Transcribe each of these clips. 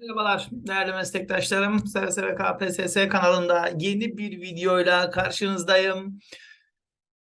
Merhabalar değerli meslektaşlarım. SSV KPSS kanalında yeni bir videoyla karşınızdayım.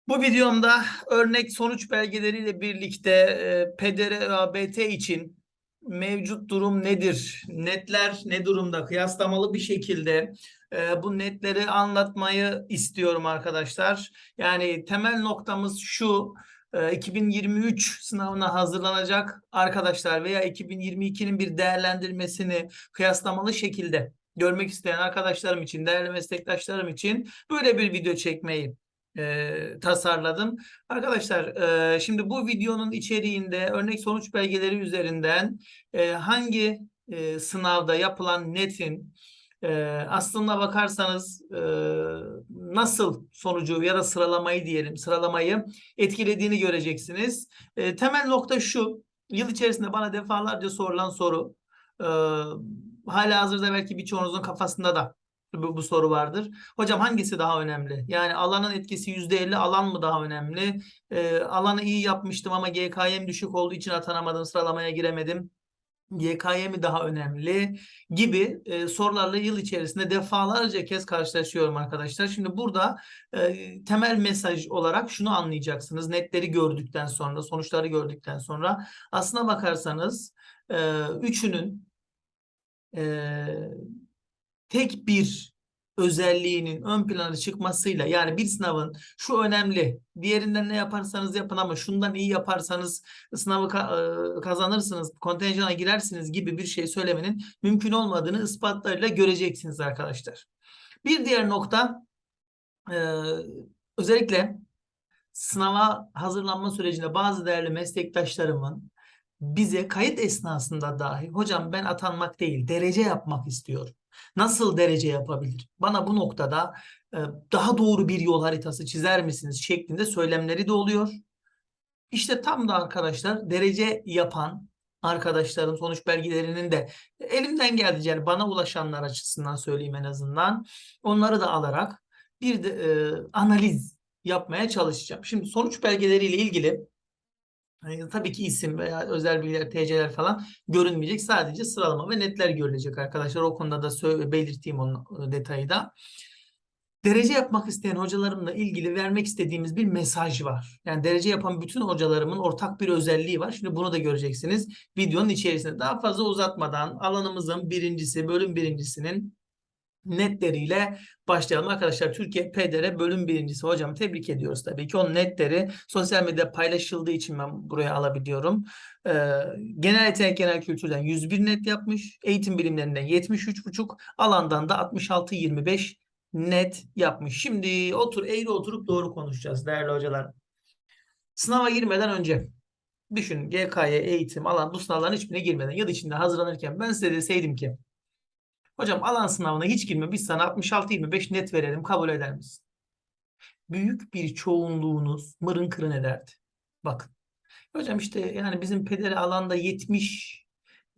Bu videomda örnek sonuç belgeleriyle birlikte e, PDR ABT için mevcut durum nedir? Netler ne durumda? Kıyaslamalı bir şekilde e, bu netleri anlatmayı istiyorum arkadaşlar. Yani temel noktamız şu. E, 2023 sınavına hazırlanacak arkadaşlar veya 2022'nin bir değerlendirmesini kıyaslamalı şekilde görmek isteyen arkadaşlarım için, değerli meslektaşlarım için böyle bir video çekmeyi e, tasarladım. Arkadaşlar e, şimdi bu videonun içeriğinde örnek sonuç belgeleri üzerinden e, hangi e, sınavda yapılan netin e, aslında bakarsanız e, nasıl sonucu ya da sıralamayı diyelim sıralamayı etkilediğini göreceksiniz. E, temel nokta şu. Yıl içerisinde bana defalarca sorulan soru. E, hala hazırda belki birçoğunuzun kafasında da bu, bu soru vardır. Hocam hangisi daha önemli? Yani alanın etkisi %50 alan mı daha önemli? E, alanı iyi yapmıştım ama GK'm düşük olduğu için atanamadım, sıralamaya giremedim. YKY mi daha önemli gibi e, sorularla yıl içerisinde defalarca kez karşılaşıyorum arkadaşlar. Şimdi burada e, temel mesaj olarak şunu anlayacaksınız. Netleri gördükten sonra, sonuçları gördükten sonra aslına bakarsanız e, üçünün e, tek bir özelliğinin ön plana çıkmasıyla yani bir sınavın şu önemli diğerinden ne yaparsanız yapın ama şundan iyi yaparsanız sınavı e, kazanırsınız kontenjana girersiniz gibi bir şey söylemenin mümkün olmadığını ispatlarıyla göreceksiniz arkadaşlar. Bir diğer nokta e, özellikle sınava hazırlanma sürecinde bazı değerli meslektaşlarımın bize kayıt esnasında dahi hocam ben atanmak değil derece yapmak istiyorum. Nasıl derece yapabilir? Bana bu noktada e, daha doğru bir yol haritası çizer misiniz şeklinde söylemleri de oluyor. İşte tam da arkadaşlar derece yapan arkadaşların sonuç belgelerinin de elimden geldiğince yani bana ulaşanlar açısından söyleyeyim en azından onları da alarak bir de e, analiz yapmaya çalışacağım. Şimdi sonuç belgeleriyle ilgili e, tabii ki isim veya özel bilgiler, TC'ler falan görünmeyecek. Sadece sıralama ve netler görülecek arkadaşlar. O konuda da belirteyim onun e, detayı da. Derece yapmak isteyen hocalarımla ilgili vermek istediğimiz bir mesaj var. Yani derece yapan bütün hocalarımın ortak bir özelliği var. Şimdi bunu da göreceksiniz videonun içerisinde. Daha fazla uzatmadan alanımızın birincisi, bölüm birincisinin netleriyle başlayalım. Arkadaşlar Türkiye PDR bölüm birincisi hocam tebrik ediyoruz tabii ki. O netleri sosyal medyada paylaşıldığı için ben buraya alabiliyorum. Ee, genel yetenek genel kültürden 101 net yapmış. Eğitim bilimlerinden 73,5. Alandan da 66-25 net yapmış. Şimdi otur eğri oturup doğru konuşacağız değerli hocalar. Sınava girmeden önce düşün GK'ye eğitim alan bu sınavların hiçbirine girmeden yıl içinde hazırlanırken ben size deseydim ki Hocam alan sınavına hiç girme biz sana 66-25 net verelim kabul eder misin? Büyük bir çoğunluğunuz mırın kırın ederdi. Bakın. Hocam işte yani bizim pederi alanda 70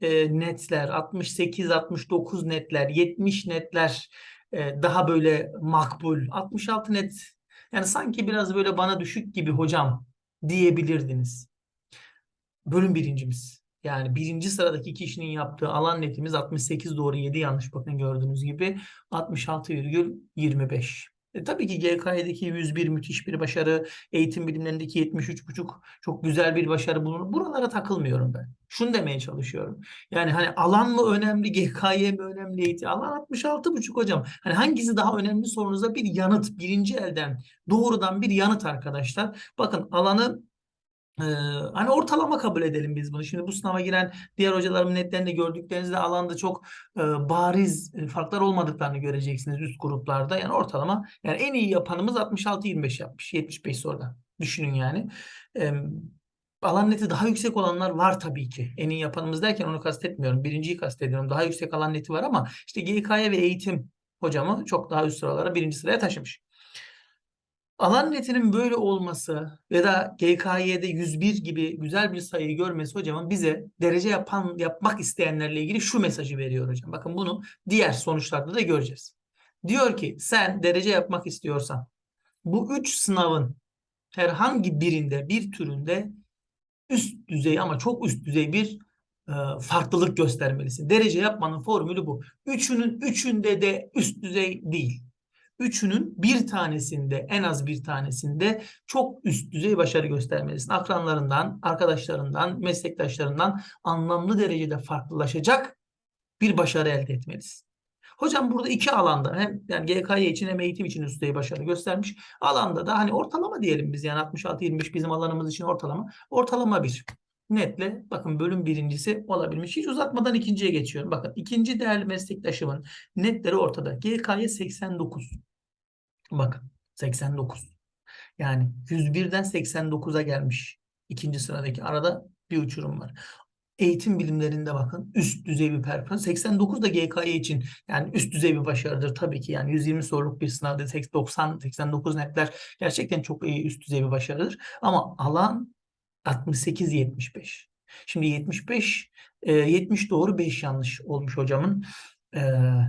e, netler, 68-69 netler, 70 netler e, daha böyle makbul. 66 net yani sanki biraz böyle bana düşük gibi hocam diyebilirdiniz. Bölüm birincimiz. Yani birinci sıradaki kişinin yaptığı alan netimiz 68 doğru 7 yanlış bakın gördüğünüz gibi 66,25. E, tabii ki GK'deki 101 müthiş bir başarı, eğitim bilimlerindeki 73,5 çok güzel bir başarı bulunur. Buralara takılmıyorum ben. Şunu demeye çalışıyorum. Yani hani alan mı önemli, GKY mi önemli, eğitim? Alan 66,5 hocam. Hani hangisi daha önemli sorunuza bir yanıt, birinci elden doğrudan bir yanıt arkadaşlar. Bakın alanı hani ortalama kabul edelim biz bunu. Şimdi bu sınava giren diğer hocalarımın netlerini de gördüklerinizde alanda çok e, bariz farklar olmadıklarını göreceksiniz üst gruplarda. Yani ortalama yani en iyi yapanımız 66-25 yapmış. 75 soruda. Düşünün yani. E, alan neti daha yüksek olanlar var tabii ki. En iyi yapanımız derken onu kastetmiyorum. Birinciyi kastediyorum. Daha yüksek alan neti var ama işte GK'ya ve eğitim hocamı çok daha üst sıralara birinci sıraya taşımış. Alan netinin böyle olması ya da GKY'de 101 gibi güzel bir sayıyı görmesi hocamın bize derece yapan yapmak isteyenlerle ilgili şu mesajı veriyor hocam. Bakın bunu diğer sonuçlarda da göreceğiz. Diyor ki sen derece yapmak istiyorsan bu üç sınavın herhangi birinde bir türünde üst düzey ama çok üst düzey bir e, farklılık göstermelisin. Derece yapmanın formülü bu. Üçünün üçünde de üst düzey değil. Üçünün bir tanesinde en az bir tanesinde çok üst düzey başarı göstermelisin. Akranlarından, arkadaşlarından, meslektaşlarından anlamlı derecede farklılaşacak bir başarı elde etmelisin. Hocam burada iki alanda hem yani GKY için hem eğitim için üst düzey başarı göstermiş. Alanda da hani ortalama diyelim biz yani 66-25 bizim alanımız için ortalama. Ortalama bir. Netle bakın bölüm birincisi olabilmiş. Hiç uzatmadan ikinciye geçiyorum. Bakın ikinci değerli meslektaşımın netleri ortada. GKY 89. Bakın 89. Yani 101'den 89'a gelmiş. İkinci sıradaki arada bir uçurum var. Eğitim bilimlerinde bakın üst düzey bir performans. 89 da GKY için yani üst düzey bir başarıdır tabii ki. Yani 120 soruluk bir sınavda 90 89 netler gerçekten çok iyi üst düzey bir başarıdır. Ama alan 68 75. Şimdi 75 e, 70 doğru 5 yanlış olmuş hocamın e,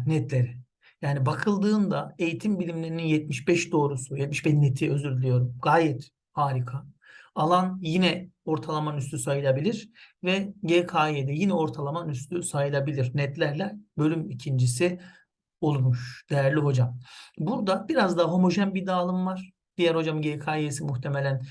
netleri. Yani bakıldığında eğitim bilimlerinin 75 doğrusu, 75 neti özür diliyorum. Gayet harika. Alan yine ortalamanın üstü sayılabilir ve GKY'de yine ortalamanın üstü sayılabilir netlerle bölüm ikincisi olmuş değerli hocam. Burada biraz daha homojen bir dağılım var. Diğer hocam GKY'si muhtemelen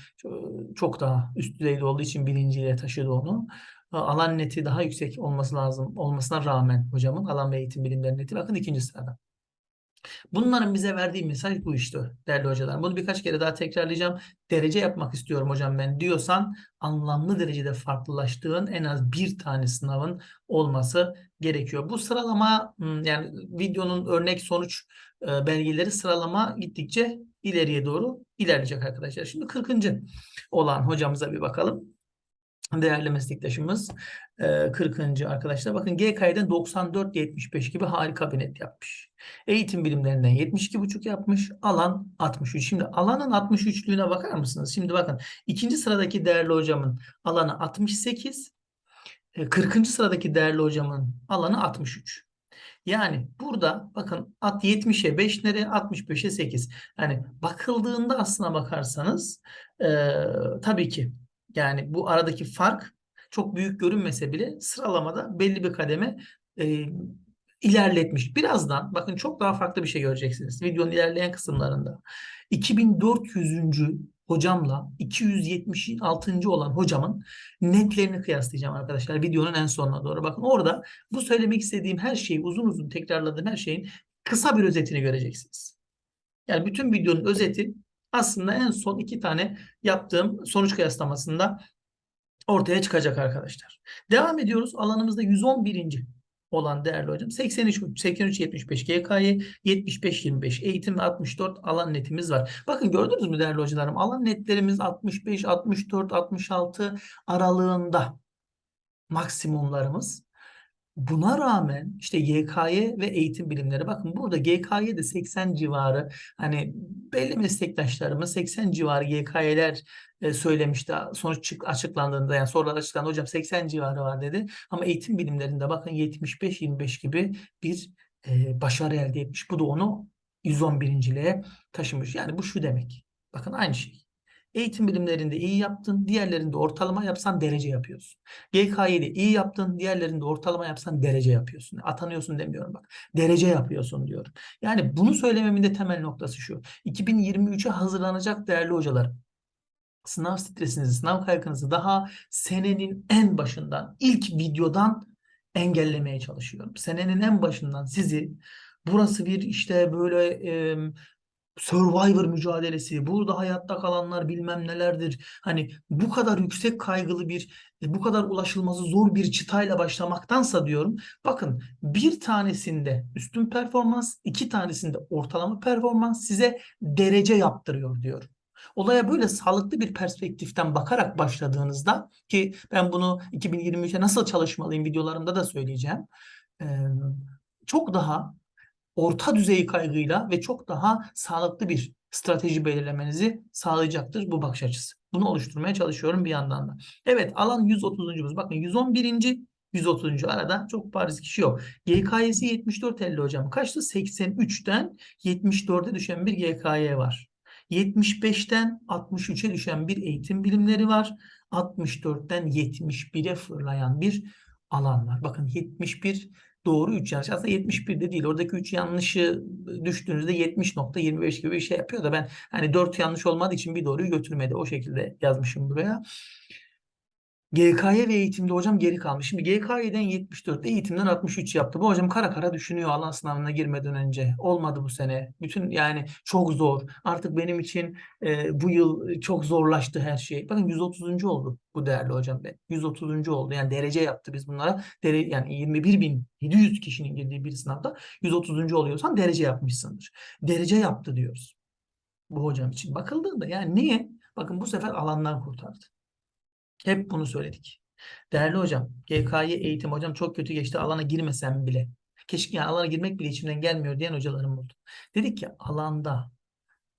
çok daha üst düzeyde olduğu için birinciyle taşıdı onu. Alan neti daha yüksek olması lazım olmasına rağmen hocamın alan ve eğitim bilimleri neti bakın ikinci sırada. Bunların bize verdiği mesaj bu işte değerli hocalar. Bunu birkaç kere daha tekrarlayacağım. Derece yapmak istiyorum hocam ben diyorsan anlamlı derecede farklılaştığın en az bir tane sınavın olması gerekiyor. Bu sıralama yani videonun örnek sonuç belgeleri sıralama gittikçe ileriye doğru ilerleyecek arkadaşlar. Şimdi 40. olan hocamıza bir bakalım değerli meslektaşımız 40. arkadaşlar. Bakın GK'den 94-75 gibi harika bir net yapmış. Eğitim bilimlerinden 72,5 yapmış. Alan 63. Şimdi alanın 63'lüğüne bakar mısınız? Şimdi bakın ikinci sıradaki değerli hocamın alanı 68. 40. sıradaki değerli hocamın alanı 63. Yani burada bakın at 70'e 5 nere 65'e 8. Yani bakıldığında aslına bakarsanız e, tabii ki yani bu aradaki fark çok büyük görünmese bile sıralamada belli bir kademe e, ilerletmiş. Birazdan bakın çok daha farklı bir şey göreceksiniz videonun ilerleyen kısımlarında. 2400. hocamla 276. olan hocamın netlerini kıyaslayacağım arkadaşlar videonun en sonuna doğru. Bakın orada bu söylemek istediğim her şeyi uzun uzun tekrarladığım her şeyin kısa bir özetini göreceksiniz. Yani bütün videonun özeti aslında en son iki tane yaptığım sonuç kıyaslamasında ortaya çıkacak arkadaşlar. Devam ediyoruz. Alanımızda 111. olan değerli hocam 83 83 75 GK'ye 75 25 eğitim ve 64 alan netimiz var. Bakın gördünüz mü değerli hocalarım? Alan netlerimiz 65 64 66 aralığında maksimumlarımız. Buna rağmen işte GKY ve eğitim bilimleri bakın burada GKY de 80 civarı hani belli meslektaşlarımız 80 civarı GKY'ler e, söylemişti. Sonuç çık, açıklandığında yani sorular açıklandı hocam 80 civarı var dedi. Ama eğitim bilimlerinde bakın 75-25 gibi bir e, başarı elde etmiş. Bu da onu 111.liğe taşımış. Yani bu şu demek bakın aynı şey Eğitim bilimlerinde iyi yaptın, diğerlerinde ortalama yapsan derece yapıyorsun. GK'de iyi yaptın, diğerlerinde ortalama yapsan derece yapıyorsun. Atanıyorsun demiyorum bak. Derece yapıyorsun diyorum. Yani bunu söylememin de temel noktası şu. 2023'e hazırlanacak değerli hocalar. Sınav stresinizi, sınav kaygınızı daha senenin en başından, ilk videodan engellemeye çalışıyorum. Senenin en başından sizi burası bir işte böyle e, Survivor mücadelesi, burada hayatta kalanlar bilmem nelerdir. Hani bu kadar yüksek kaygılı bir, e, bu kadar ulaşılması zor bir çıtayla başlamaktansa diyorum. Bakın bir tanesinde üstün performans, iki tanesinde ortalama performans size derece yaptırıyor diyorum. Olaya böyle sağlıklı bir perspektiften bakarak başladığınızda ki ben bunu 2023'e nasıl çalışmalıyım videolarımda da söyleyeceğim. Çok daha orta düzey kaygıyla ve çok daha sağlıklı bir strateji belirlemenizi sağlayacaktır bu bakış açısı. Bunu oluşturmaya çalışıyorum bir yandan da. Evet alan 130. Bakın 111. 130. arada çok bariz kişi yok. GKY'si 74 50 hocam. Kaçtı? 83'ten 74'e düşen bir GKY var. 75'ten 63'e düşen bir eğitim bilimleri var. 64'ten 71'e fırlayan bir alan var. Bakın 71 doğru 3 yanlış. Aslında 71 de değil. Oradaki 3 yanlışı düştüğünüzde 70.25 gibi bir şey yapıyor da ben hani 4 yanlış olmadığı için bir doğruyu götürmedi. O şekilde yazmışım buraya. GKY ve eğitimde hocam geri kalmış. Şimdi GKY'den 74, eğitimden 63 yaptı. Bu hocam kara kara düşünüyor alan sınavına girmeden önce. Olmadı bu sene. Bütün yani çok zor. Artık benim için e, bu yıl çok zorlaştı her şey. Bakın 130. oldu bu değerli hocam ben. 130. oldu. Yani derece yaptı biz bunlara. Dere, yani 21.700 kişinin girdiği bir sınavda 130. oluyorsan derece yapmışsındır. Derece yaptı diyoruz. Bu hocam için. Bakıldığında yani niye? Bakın bu sefer alandan kurtardı. Hep bunu söyledik. Değerli hocam, GKY eğitim hocam çok kötü geçti. Alana girmesem bile. Keşke yani alana girmek bile içimden gelmiyor diyen hocalarım oldu. Dedik ki alanda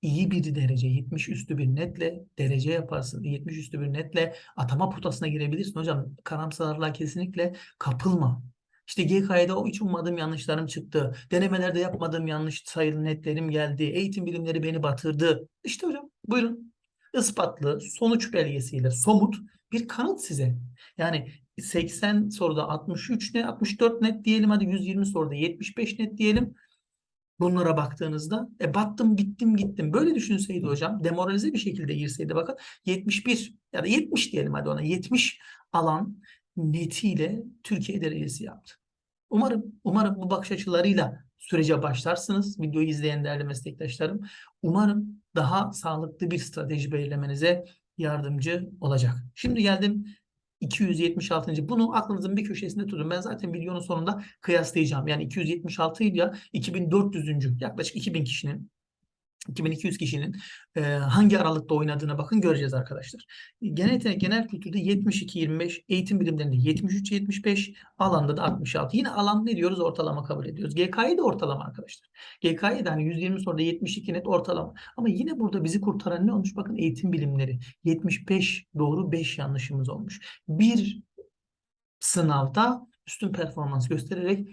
iyi bir derece 70 üstü bir netle derece yaparsın. 70 üstü bir netle atama potasına girebilirsin hocam. Karamsarlığa kesinlikle kapılma. İşte GK'de o hiç ummadığım yanlışlarım çıktı. Denemelerde yapmadığım yanlış sayılı netlerim geldi. Eğitim bilimleri beni batırdı. İşte hocam buyurun. Ispatlı sonuç belgesiyle somut bir kanıt size. Yani 80 soruda 63 net, 64 net diyelim hadi 120 soruda 75 net diyelim. Bunlara baktığınızda e battım bittim gittim. Böyle düşünseydi hocam demoralize bir şekilde girseydi bakın 71 ya da 70 diyelim hadi ona 70 alan netiyle Türkiye derecesi yaptı. Umarım umarım bu bakış açılarıyla sürece başlarsınız. Videoyu izleyen değerli meslektaşlarım. Umarım daha sağlıklı bir strateji belirlemenize yardımcı olacak. Şimdi geldim 276. Bunu aklınızın bir köşesinde tutun. Ben zaten videonun sonunda kıyaslayacağım. Yani 276 ile 2400. yaklaşık 2000 kişinin 2200 kişinin e, hangi aralıkta oynadığına bakın göreceğiz arkadaşlar. Genel genel kültürde 72-25, eğitim bilimlerinde 73-75, alanda da 66. Yine alan ne diyoruz? Ortalama kabul ediyoruz. GK'yı de ortalama arkadaşlar. GK'yı da hani 120 soruda 72 net ortalama. Ama yine burada bizi kurtaran ne olmuş? Bakın eğitim bilimleri 75 doğru 5 yanlışımız olmuş. Bir sınavda üstün performans göstererek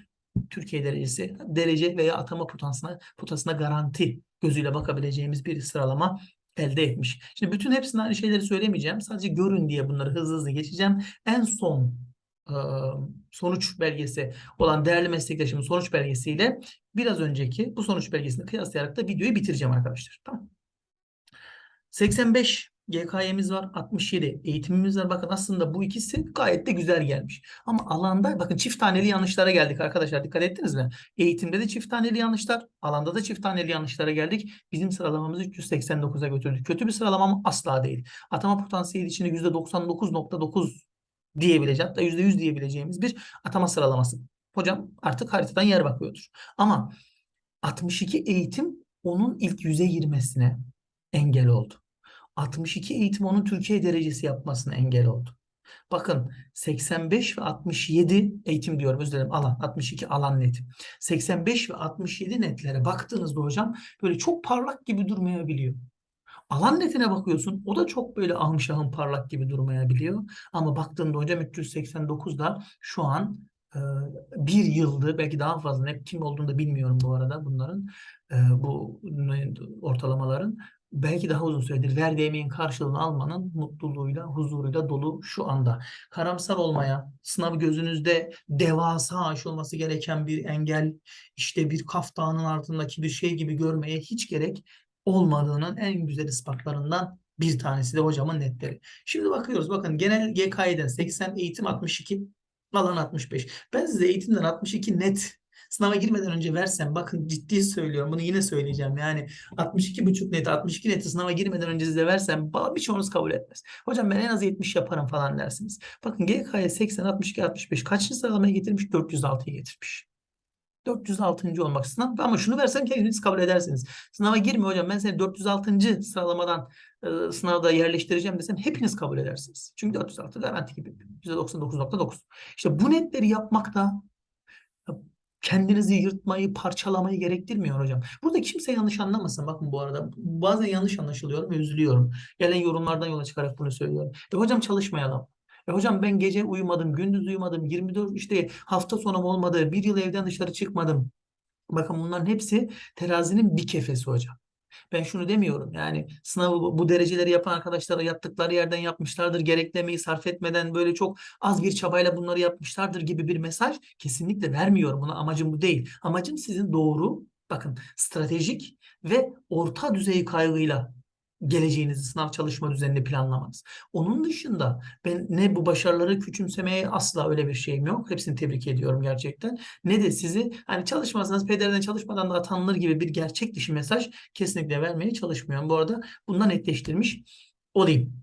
Türkiye derecesi, derece veya atama potasına, potasına garanti gözüyle bakabileceğimiz bir sıralama elde etmiş. Şimdi bütün hepsinden aynı şeyleri söylemeyeceğim. Sadece görün diye bunları hızlı hızlı geçeceğim. En son sonuç belgesi olan değerli meslektaşımın sonuç belgesiyle biraz önceki bu sonuç belgesini kıyaslayarak da videoyu bitireceğim arkadaşlar. Tamam. 85 GKY'miz var. 67 eğitimimiz var. Bakın aslında bu ikisi gayet de güzel gelmiş. Ama alanda bakın çift taneli yanlışlara geldik arkadaşlar. Dikkat ettiniz mi? Eğitimde de çift taneli yanlışlar. Alanda da çift taneli yanlışlara geldik. Bizim sıralamamızı 389'a götürdük. Kötü bir sıralama mı? Asla değil. Atama potansiyeli içinde %99.9 diyebileceğim. Hatta %100 diyebileceğimiz bir atama sıralaması. Hocam artık haritadan yer bakıyordur. Ama 62 eğitim onun ilk yüze girmesine engel oldu. 62 eğitim onun Türkiye derecesi yapmasına engel oldu. Bakın 85 ve 67 eğitim diyorum özür dilerim alan 62 alan net. 85 ve 67 netlere baktığınızda hocam böyle çok parlak gibi durmayabiliyor. Alan netine bakıyorsun o da çok böyle ahım parlak gibi durmayabiliyor. Ama baktığında hocam 389'da şu an e, bir yıldır belki daha fazla ne kim olduğunu da bilmiyorum bu arada bunların e, bu ortalamaların belki daha uzun süredir verdiği emeğin karşılığını almanın mutluluğuyla, huzuruyla dolu şu anda. Karamsar olmaya, sınav gözünüzde devasa aşılması gereken bir engel, işte bir kaftanın altındaki bir şey gibi görmeye hiç gerek olmadığının en güzel ispatlarından bir tanesi de hocamın netleri. Şimdi bakıyoruz bakın genel GK'den 80 eğitim 62 alan 65. Ben size eğitimden 62 net sınava girmeden önce versem bakın ciddi söylüyorum bunu yine söyleyeceğim yani 62,5 net 62 neti sınava girmeden önce size versem birçoğunuz kabul etmez. Hocam ben en az 70 yaparım falan dersiniz. Bakın GK'ya 80 62 65 kaçıncı sıralamaya getirmiş 406'ya getirmiş. 406. olmak sınav ama şunu versem kendiniz kabul edersiniz. Sınava girme hocam ben seni 406. sıralamadan e, sınavda yerleştireceğim desem hepiniz kabul edersiniz. Çünkü 406 garanti gibi. %99.9. İşte bu netleri yapmakta kendinizi yırtmayı, parçalamayı gerektirmiyor hocam. Burada kimse yanlış anlamasın. Bakın bu arada bazen yanlış anlaşılıyorum ve üzülüyorum. Gelen yorumlardan yola çıkarak bunu söylüyorum. E hocam çalışmayalım. E hocam ben gece uyumadım, gündüz uyumadım, 24 işte hafta sonum olmadı, bir yıl evden dışarı çıkmadım. Bakın bunların hepsi terazinin bir kefesi hocam. Ben şunu demiyorum yani sınavı bu- dereceleri yapan arkadaşlara yaptıkları yerden yapmışlardır. Gerekli emeği sarf etmeden böyle çok az bir çabayla bunları yapmışlardır gibi bir mesaj kesinlikle vermiyorum. Buna amacım bu değil. Amacım sizin doğru bakın stratejik ve orta düzey kaygıyla geleceğinizi sınav çalışma düzenini planlamanız. Onun dışında ben ne bu başarıları küçümsemeye asla öyle bir şeyim yok. Hepsini tebrik ediyorum gerçekten. Ne de sizi hani çalışmazsanız pederden çalışmadan da atanılır gibi bir gerçek dışı mesaj kesinlikle vermeye çalışmıyorum. Bu arada bundan netleştirmiş olayım.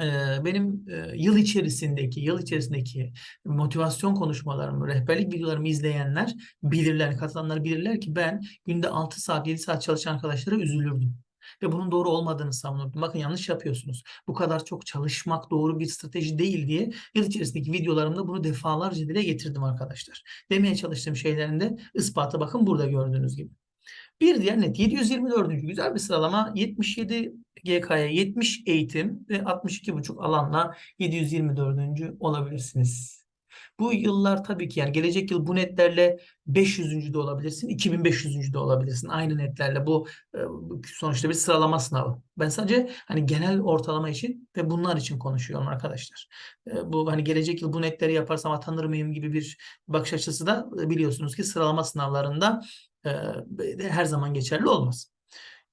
Ee, benim e, yıl içerisindeki yıl içerisindeki motivasyon konuşmalarımı, rehberlik videolarımı izleyenler bilirler, katılanlar bilirler ki ben günde 6 saat, 7 saat çalışan arkadaşlara üzülürdüm. Ve bunun doğru olmadığını savunurdum. Bakın yanlış yapıyorsunuz. Bu kadar çok çalışmak doğru bir strateji değil diye yıl içerisindeki videolarımda bunu defalarca dile getirdim arkadaşlar. Demeye çalıştığım şeylerin de ispatı bakın burada gördüğünüz gibi. Bir diğer net 724. güzel bir sıralama 77 GK'ya 70 eğitim ve 62,5 alanla 724. olabilirsiniz. Bu yıllar tabii ki yani gelecek yıl bu netlerle 500. de olabilirsin, 2500. de olabilirsin. Aynı netlerle bu e, bu sonuçta bir sıralama sınavı. Ben sadece hani genel ortalama için ve bunlar için konuşuyorum arkadaşlar. E, Bu hani gelecek yıl bu netleri yaparsam atanır mıyım gibi bir bakış açısı da e, biliyorsunuz ki sıralama sınavlarında her zaman geçerli olmaz.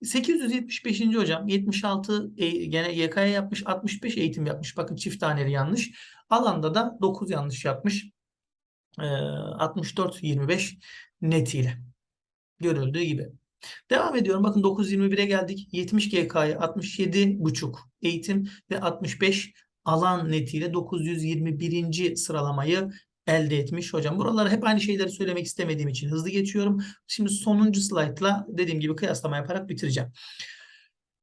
875. hocam 76 e, gene YK'ya yapmış 65 eğitim yapmış. Bakın çift taneli yanlış. Alanda da 9 yanlış yapmış. E, 64-25 netiyle. Görüldüğü gibi. Devam ediyorum. Bakın 921'e geldik. 70 GK'ya 67,5 eğitim ve 65 alan netiyle 921. sıralamayı elde etmiş hocam. Buralara hep aynı şeyleri söylemek istemediğim için hızlı geçiyorum. Şimdi sonuncu slaytla dediğim gibi kıyaslama yaparak bitireceğim.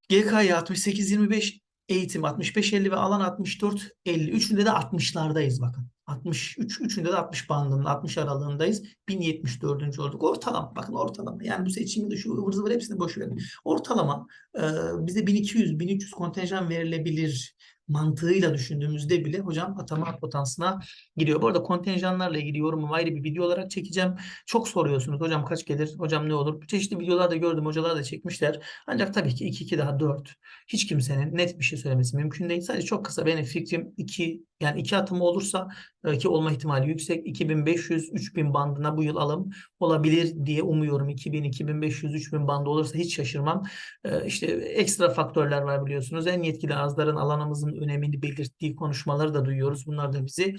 GK'ya 68-25 eğitim 65-50 ve alan 64-50. Üçünde de 60'lardayız bakın. 63, üçünde de 60 bandında, 60 aralığındayız. 1074. olduk. Ortalama, bakın ortalama. Yani bu seçimi de şu ıvır zıvır hepsini boş verin. Ortalama e, bize 1200, 1300 kontenjan verilebilir mantığıyla düşündüğümüzde bile hocam atama potansına giriyor. Bu arada kontenjanlarla ilgili yorumumu ayrı bir video olarak çekeceğim. Çok soruyorsunuz hocam kaç gelir, hocam ne olur? Çeşitli videolarda gördüm hocalar da çekmişler. Ancak tabii ki 2 2 daha 4. Hiç kimsenin net bir şey söylemesi mümkün değil. Sadece çok kısa benim fikrim 2 yani 2 atımı olursa e, ki olma ihtimali yüksek 2500-3000 bandına bu yıl alım olabilir diye umuyorum. 2000, 2500, 3000 bandı olursa hiç şaşırmam. E, işte ekstra faktörler var biliyorsunuz. En yetkili ağızların alanımızın önemini belirttiği konuşmaları da duyuyoruz. Bunlar da bizi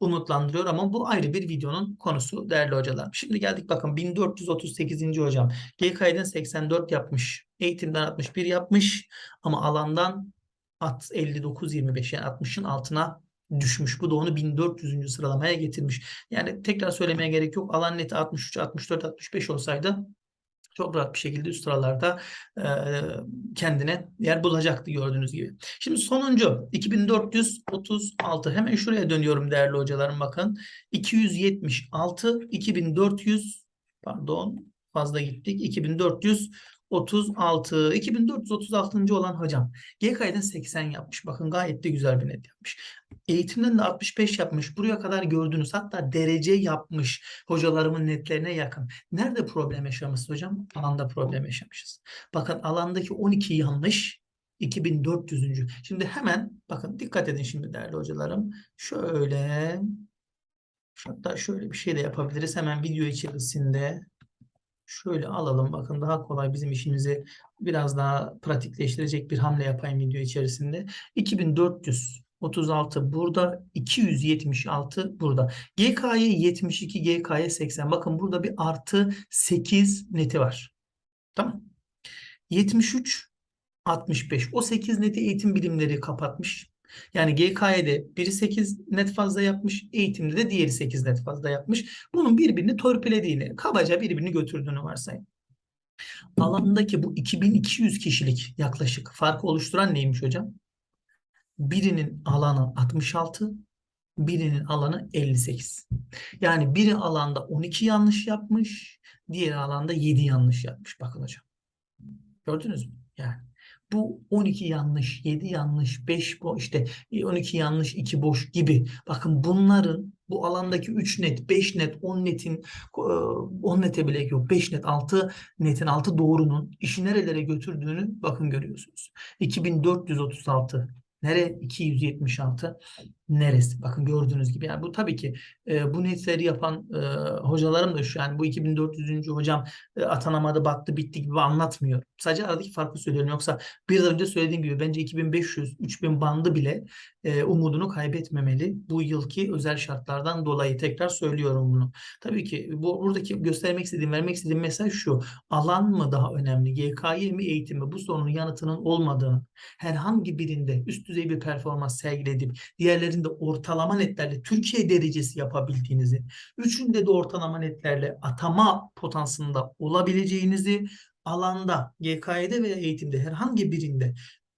umutlandırıyor ama bu ayrı bir videonun konusu değerli hocalar. Şimdi geldik bakın 1438. hocam. GK'den 84 yapmış. Eğitimden 61 yapmış ama alandan at 59-25 yani 60'ın altına düşmüş. Bu da onu 1400. sıralamaya getirmiş. Yani tekrar söylemeye gerek yok. Alan neti 63, 64, 65 olsaydı çok rahat bir şekilde üst sıralarda e, kendine yer bulacaktı gördüğünüz gibi. Şimdi sonuncu 2436 hemen şuraya dönüyorum değerli hocalarım bakın. 276 2400 pardon fazla gittik 2436 2436. olan hocam GK'den 80 yapmış. Bakın gayet de güzel bir net yapmış. Eğitimden de 65 yapmış. Buraya kadar gördünüz. Hatta derece yapmış. Hocalarımın netlerine yakın. Nerede problem yaşamışız hocam? Alanda problem yaşamışız. Bakın alandaki 12 yanlış 2400. Şimdi hemen bakın dikkat edin şimdi değerli hocalarım. Şöyle hatta şöyle bir şey de yapabiliriz. Hemen video içerisinde şöyle alalım. Bakın daha kolay bizim işimizi biraz daha pratikleştirecek bir hamle yapayım video içerisinde. 2436 burada, 276 burada. GK'ye 72, GK'ye 80. Bakın burada bir artı 8 neti var. Tamam. 73, 65. O 8 neti eğitim bilimleri kapatmış. Yani GK'de biri 8 net fazla yapmış, eğitimde de diğeri 8 net fazla yapmış. Bunun birbirini törpülediğini, kabaca birbirini götürdüğünü varsayın. Alandaki bu 2200 kişilik yaklaşık farkı oluşturan neymiş hocam? Birinin alanı 66, birinin alanı 58. Yani biri alanda 12 yanlış yapmış, diğer alanda 7 yanlış yapmış. Bakın hocam. Gördünüz mü? Yani bu 12 yanlış, 7 yanlış, 5 boş, işte 12 yanlış, 2 boş gibi. Bakın bunların bu alandaki 3 net, 5 net, 10 netin e, 10 nete bile yok. 5 net, 6 netin, 6 doğrunun işi nerelere götürdüğünü bakın görüyorsunuz. 2436 Nere? 276 neresi? Bakın gördüğünüz gibi. Yani bu tabii ki e, bu netleri yapan e, hocalarım da şu yani bu 2400. hocam e, atanamadı battı bitti gibi anlatmıyor. Sadece aradaki farkı söylüyorum. Yoksa bir önce söylediğim gibi bence 2500-3000 bandı bile e, umudunu kaybetmemeli. Bu yılki özel şartlardan dolayı tekrar söylüyorum bunu. Tabii ki bu buradaki göstermek istediğim, vermek istediğim mesaj şu. Alan mı daha önemli? GKY mi eğitim mi? Bu sorunun yanıtının olmadığını, herhangi birinde üst düzey bir performans sergiledip diğerlerinde ortalama netlerle Türkiye derecesi yapabildiğinizi, üçünde de ortalama netlerle atama potansiyelinde olabileceğinizi alanda, GKY'de veya eğitimde herhangi birinde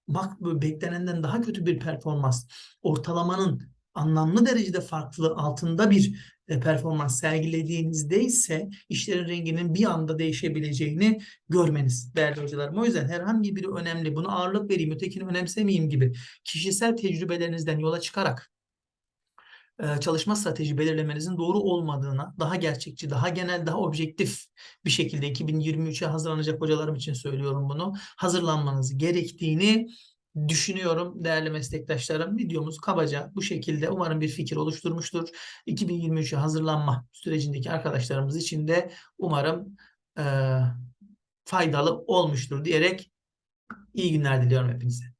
bak beklenenden daha kötü bir performans, ortalamanın anlamlı derecede farklı altında bir performans sergilediğinizde ise işlerin renginin bir anda değişebileceğini görmeniz değerli hocalarım. O yüzden herhangi biri önemli. Buna ağırlık vereyim, ötekini önemsemeyeyim gibi kişisel tecrübelerinizden yola çıkarak e, çalışma strateji belirlemenizin doğru olmadığına, daha gerçekçi, daha genel, daha objektif bir şekilde 2023'e hazırlanacak hocalarım için söylüyorum bunu. Hazırlanmanız gerektiğini düşünüyorum değerli meslektaşlarım. Videomuz kabaca bu şekilde umarım bir fikir oluşturmuştur. 2023'e hazırlanma sürecindeki arkadaşlarımız için de umarım e, faydalı olmuştur diyerek iyi günler diliyorum hepinize.